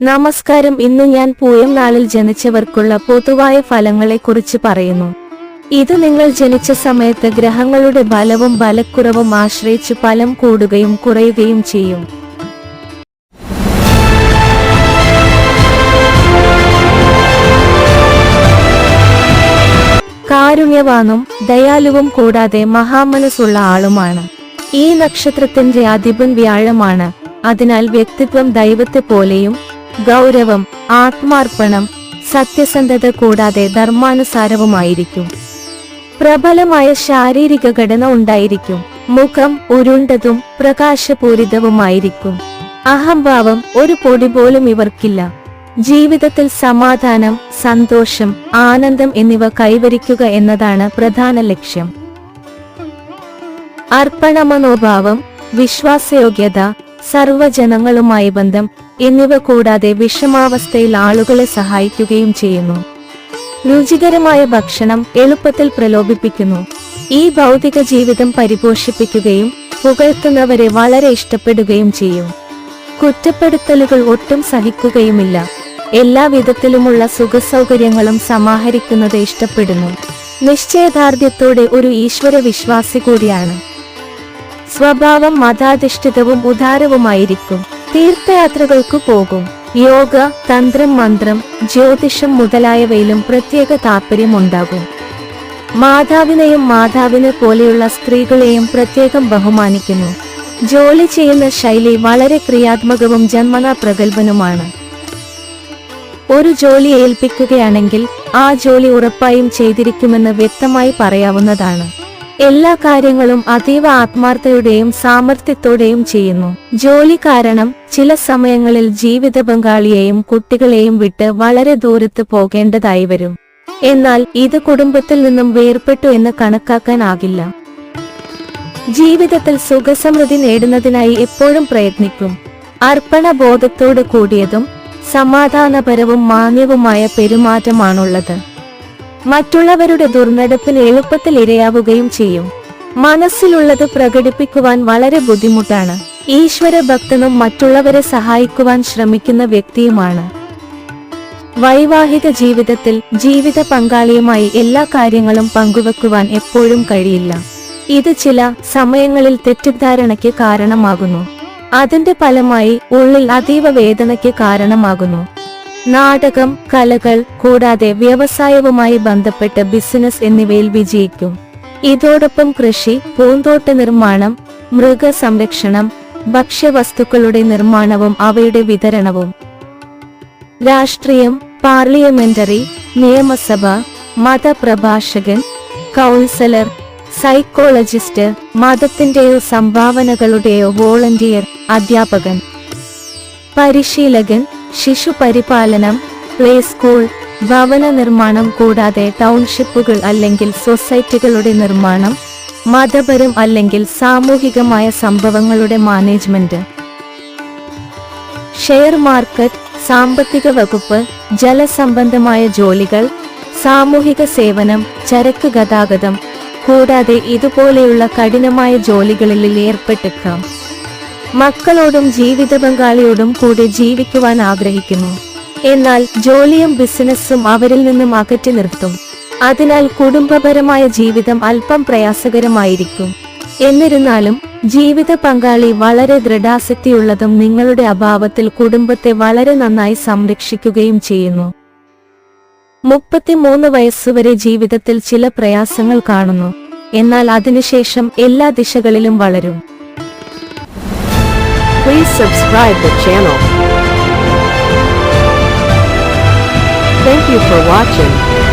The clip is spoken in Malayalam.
നമസ്കാരം. ഇന്ന് ഞാൻ പൂയം നാളിൽ ജനിച്ചവർക്കുള്ള പൊതുവായ ഫലങ്ങളെക്കുറിച്ച് പറയുന്നു. ഇത് നിങ്ങൾ ജനിച്ച സമയത്ത് ഗ്രഹങ്ങളുടെ ബലവും ബലക്കുറവും ആശ്രയിച്ച് ഫലം കൂടുകയും കുറയുകയും ചെയ്യും. കാരുണ്യവാനും ദയാലുവും കൂടാതെ മഹാമനസ്സുള്ള ആളുമാണ്. ഈ നക്ഷത്രത്തിന്റെ അധിപൻ വ്യാഴമാണ്. അതിനാൽ വ്യക്തിത്വം ദൈവത്തെ പോലെയും ഗൗരവം ആത്മാർപ്പണം സത്യസന്ധത കൂടാതെ ധർമാനുസാരവുമായിരിക്കും. പ്രബലമായ ശാരീരിക ഘടന ഉണ്ടായിരിക്കും. മുഖം ഉരുണ്ടതും പ്രകാശപൂരിതവുമായിരിക്കും. അഹംഭാവം ഒരു പൊടി പോലും ഇവർക്കില്ല. ജീവിതത്തിൽ സമാധാനം സന്തോഷം ആനന്ദം എന്നിവ കൈവരിക്കുക എന്നതാണ് പ്രധാന ലക്ഷ്യം. അർപ്പണമനോഭാവം വിശ്വാസയോഗ്യത സർവജനങ്ങളുമായി ബന്ധം എന്നിവ കൂടാതെ വിഷമാവസ്ഥയിൽ ആളുകളെ സഹായിക്കുകയും ചെയ്യുന്നു. രുചികരമായ ഭക്ഷണം എളുപ്പത്തിൽ പ്രലോഭിപ്പിക്കുന്നു. ഈ ഭൗതിക ജീവിതം പരിപോഷിപ്പിക്കുകയും പുകഴ്ത്തുന്നവരെ വളരെ ഇഷ്ടപ്പെടുകയും ചെയ്യും. കുറ്റപ്പെടുത്തലുകൾ ഒട്ടും സഹിക്കുകയുമില്ല. എല്ലാ വിധത്തിലുമുള്ള സുഖസൗകര്യങ്ങളും സമാഹരിക്കുന്നത് ഇഷ്ടപ്പെടുന്നു. നിശ്ചയദാർഢ്യത്തോടെ ഒരു ഈശ്വര വിശ്വാസി കൂടിയാണ്. സ്വഭാവം മതാധിഷ്ഠിതവും ഉദാരവുമായിരിക്കും. തീർത്ഥയാത്രകൾക്കു പോകും. യോഗ തന്ത്രം മന്ത്രം ജ്യോതിഷം മുതലായവയിലും പ്രത്യേക താല്പര്യമുണ്ടാകും മാതാവിനെയും മാതാവിനെ പോലെയുള്ള സ്ത്രീകളെയും പ്രത്യേകം ബഹുമാനിക്കുന്നു. ജോലി ചെയ്യുന്ന ശൈലി വളരെ ക്രിയാത്മകവും ജന്മനാ പ്രഗത്ഭനുമാണ്. ഒരു ജോലി ഏൽപ്പിക്കുകയാണെങ്കിൽ ആ ജോലി ഉറപ്പായും ചെയ്തിരിക്കുമെന്ന് വ്യക്തമായി പറയാവുന്നതാണ്. എല്ലാ കാര്യങ്ങളും അതീവ ആത്മാർത്ഥതയുടെയും സാമർത്ഥ്യത്തോടെയും ചെയ്യുന്നു. ജോലി കാരണം ചില സമയങ്ങളിൽ ജീവിത പങ്കാളിയെയും കുട്ടികളെയും വിട്ട് വളരെ ദൂരത്ത് പോകേണ്ടതായി വരും. എന്നാൽ ഇത് കുടുംബത്തിൽ നിന്നും വേർപെട്ടു എന്ന് കണക്കാക്കാനാകില്ല ജീവിതത്തിൽ സുഖസമൃദ്ധി നേടുന്നതിനായി എപ്പോഴും പ്രയത്നിക്കും. അർപ്പണ ബോധത്തോട് കൂടിയതും സമാധാനപരവും മാന്യവുമായ പെരുമാറ്റമാണുള്ളത്. മറ്റുള്ളവരുടെ ദുർനടപ്പിന് എളുപ്പത്തിൽ ഇരയാവുകയും ചെയ്യും. മനസ്സിലുള്ളത് പ്രകടിപ്പിക്കുവാൻ വളരെ ബുദ്ധിമുട്ടാണ്. ഈശ്വര ഭക്തനും മറ്റുള്ളവരെ സഹായിക്കുവാൻ ശ്രമിക്കുന്ന വ്യക്തിയുമാണ്. വൈവാഹിക ജീവിതത്തിൽ ജീവിത പങ്കാളിയുമായി എല്ലാ കാര്യങ്ങളും പങ്കുവെക്കുവാൻ എപ്പോഴും കഴിയില്ല. ഇത് ചില സമയങ്ങളിൽ തെറ്റിദ്ധാരണയ്ക്ക് കാരണമാകുന്നു. അതിന്റെ ഫലമായി ഉള്ളിൽ അതീവ വേദനയ്ക്ക് കാരണമാകുന്നു. നാടകം കലകൾ കൂടാതെ വ്യവസായവുമായി ബന്ധപ്പെട്ട ബിസിനസ് എന്നിവയിൽ വിജയിക്കും. ഇതോടൊപ്പം കൃഷി പൂന്തോട്ട നിർമ്മാണം മൃഗസംരക്ഷണം ഭക്ഷ്യവസ്തുക്കളുടെ നിർമ്മാണവും അവയുടെ വിതരണവും. രാഷ്ട്രീയം പാർലമെന്ററി നിയമസഭ മതപ്രഭാഷകൻ കൗൺസലർ സൈക്കോളജിസ്റ്റ് മതത്തിന്റെയോ സംഭാവനകളുടെയോ വോളണ്ടിയർ അധ്യാപകൻ പരിശീലകൻ ശിശു പരിപാലനം പ്ലേ സ്കൂൾ ഭവന നിർമ്മാണം കൂടാതെ ടൗൺഷിപ്പുകൾ അല്ലെങ്കിൽ സൊസൈറ്റികളുടെ നിർമ്മാണം മതപരം അല്ലെങ്കിൽ സാമൂഹികമായ സംഭവങ്ങളുടെ മാനേജ്മെന്റ്. ഷെയർ മാർക്കറ്റ് സാമ്പത്തിക വകുപ്പ് ജലസംബന്ധമായ ജോലികൾ സാമൂഹിക സേവനം ചരക്ക് ഗതാഗതം കൂടാതെ ഇതുപോലെയുള്ള കഠിനമായ ജോലികളിൽ ഏർപ്പെട്ടേക്കാം മക്കളോടും ജീവിത പങ്കാളിയോടും കൂടെ ജീവിക്കുവാൻ ആഗ്രഹിക്കുന്നു. എന്നാൽ ജോലിയും ബിസിനസ്സും അവരിൽ നിന്നും അകറ്റി നിർത്തും. അതിനാൽ കുടുംബപരമായ ജീവിതം അല്പം പ്രയാസകരമായിരിക്കും. എന്നിരുന്നാലും ജീവിത പങ്കാളി വളരെ ദൃഢാസക്തിയുള്ളതും നിങ്ങളുടെ അഭാവത്തിൽ കുടുംബത്തെ വളരെ നന്നായി സംരക്ഷിക്കുകയും ചെയ്യുന്നു. മുപ്പത്തിമൂന്ന് വയസ്സുവരെ ജീവിതത്തിൽ ചില പ്രയാസങ്ങൾ കാണുന്നു. എന്നാൽ അതിനുശേഷം എല്ലാ ദിശകളിലും വളരും. Please subscribe the channel. Thank you for watching.